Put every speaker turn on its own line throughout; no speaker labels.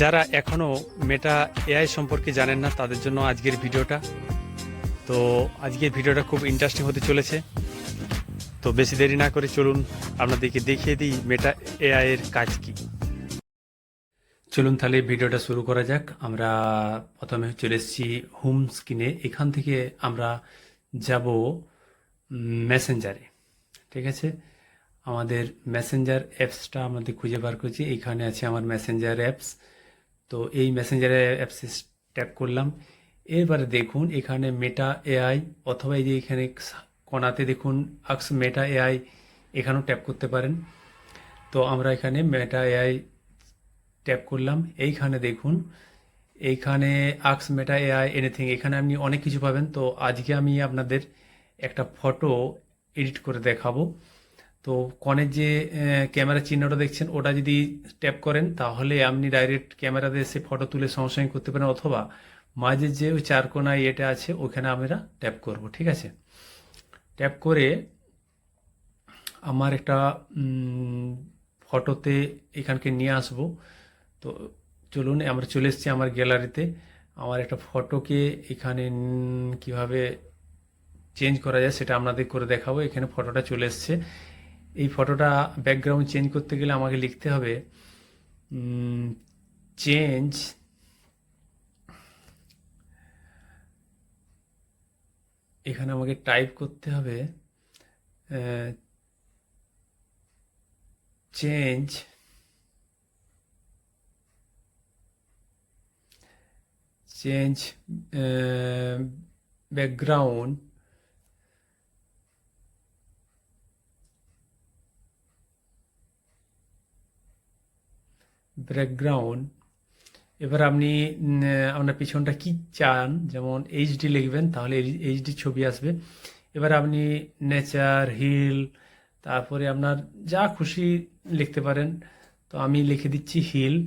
যারা এখনও Meta AI সম্পর্কে জানেন না, তাদের জন্য আজকের ভিডিওটা। তো আজকের ভিডিওটা খুব ইন্টারেস্টিং হতে চলেছে। তো বেশি দেরি না করে চলুন, আপনাদেরকে দেখিয়ে দিই মেটা এআই এর কাজ কি। চলুন তাহলে ভিডিওটা শুরু করা যাক। আমরা প্রথমে চলে এসেছি হোম স্ক্রিনে এখান থেকে আমরা যাব মেসেঞ্জারে ঠিক আছে? আমাদের মেসেঞ্জার অ্যাপসটা আমাদের খুঁজে বার করছি। এখানে আছে আমার মেসেঞ্জার অ্যাপস তো এই মেসেঞ্জার অ্যাপসে ট্যাপ করলাম। এরপরে দেখুন, এখানে মেটা এআই অথবা এই যে এখানে কোনাতে দেখুন, আক্স মেটা এআই এখানেও ট্যাপ করতে পারেন। তো আমরা এখানে মেটা এআই ট্যাপ করলাম। এইখানে দেখুন, এইখানে আক্স মেটা এআই এনিথিং এখানে আপনি অনেক কিছু পাবেন। তো আজকে আমি আপনাদের একটা ফটো এডিট করে দেখাবো। তো কনের যে ক্যামেরা চিহ্নটা দেখছেন, ওটা যদি ট্যাপ করেন, তাহলে আপনি ডাইরেক্ট ক্যামেরাতে এসে ফটো তুলে সঙ্গে সঙ্গে করতে পারেন, অথবা মাঝে যে ওই চার কোনায় এটা আছে ওখানে আমরা ট্যাপ করব, ঠিক আছে? ট্যাপ করে আমার একটা ফটোতে এখানকে নিয়ে আসব। তো চলুন, আমরা চলে এসেছি আমার গ্যালারিতে আমার একটা ফটোকে এখানে কীভাবে চেঞ্জ করা যায়, সেটা আপনাদের করে দেখাবো। এখানে ফটোটা চলে এসছে। এই ফটোটা ব্যাকগ্রাউন্ড চেঞ্জ করতে গেলে আমাকে লিখতে হবে চেঞ্জ এখানে আমাকে টাইপ করতে হবে চেঞ্জ চেঞ্জ ব্যাকগ্রাউন্ড ব্যাকগ্রাউন্ড। এবার আপনি আপনার পিছনটা কি চান? যেমন এইচডি লিখবেন, তাহলে এইচডি ছবি আসবে। এবার আপনি নেচার হিল তারপরে আপনার যা খুশি লিখতে পারেন। তো আমি লিখে দিচ্ছি হিল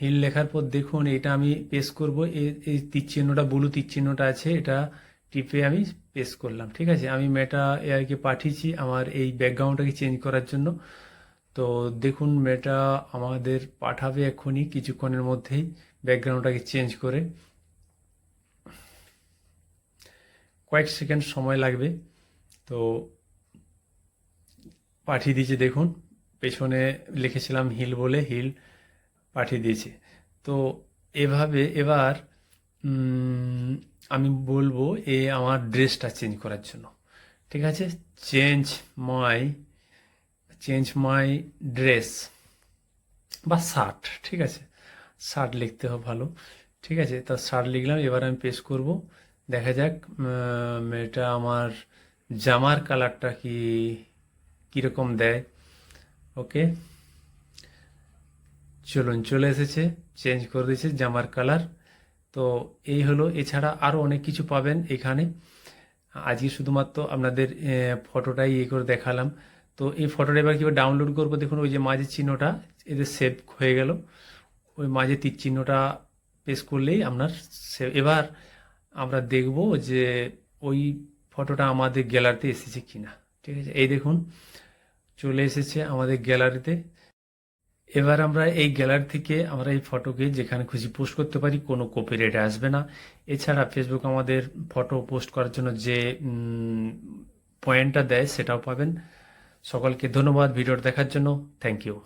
হিল লেখার পর দেখুন, এটা আমি পেস করব। এই- তীর চিহ্নটা ব্লু তীর আছে, এটা টিপে আমি পেস করলাম। ঠিক আছে? আমি মেটা এআইকে পাঠিয়েছি আমার এই ব্যাকগ্রাউন্ডটাকে চেঞ্জ করার জন্য। তো দেখুন মেটা আমাদের পাঠাবে এক্ষুনি, কিছুক্ষণের মধ্যেই ব্যাকগ্রাউন্ডটাকে চেঞ্জ করে। কয়েক সেকেন্ড সময় লাগবে, তো পাঠিয়ে দিয়েছে, দেখুন। পেছনে লিখেছিলাম হিল বলে, হিল পাঠিয়ে দিয়েছে। তো এভাবে এবার আমি বলব এ আমার ড্রেসটা চেঞ্জ করার জন্য। ঠিক আছে? Change my change my dress বা শার্ট ঠিক আছে? শার্ট লিখতে হবে ভালো, ঠিক আছে? তা শার্ট লিখলাম, এবার আমি পেশ করব। দেখা যাক এটা আমার জামার কালারটা কি, কীরকম দেয়? ওকে চলুন, চলে এসেছে চেঞ্জ করে দিয়েছে জামার কালার তো এই হলো, এছাড়া আরও অনেক কিছু পাবেন এখানে। আজকে শুধুমাত্র আপনাদের ফটোটাই ইয়ে করে দেখালাম। তো এই ফটোটা এবার কীভাবে ডাউনলোড করব? দেখুন, ওই যে মাঝের চিহ্নটা এদের সেভ হয়ে গেল। ওই মাঝে তীর চিহ্নটা পেশ করলেই আপনার save- এবার আমরা দেখব যে ওই ফটোটা আমাদের গ্যালারিতে এসেছে কিনা। ঠিক আছে? এই দেখুন, চলে এসেছে আমাদের গ্যালারিতে এবার আমরা এই গ্যালারি থেকে আমরা এই ফটোকে যেখানে খুশি পোস্ট করতে পারি, কোনো কপিরাইট আসবে না। এছাড়া ফেসবুক আমাদের ফটো পোস্ট করার জন্য যে পয়েন্টটা দেয়, সেটাও পাবেন। সকলকে ধন্যবাদ ভিডিওটা দেখার জন্য। Thank you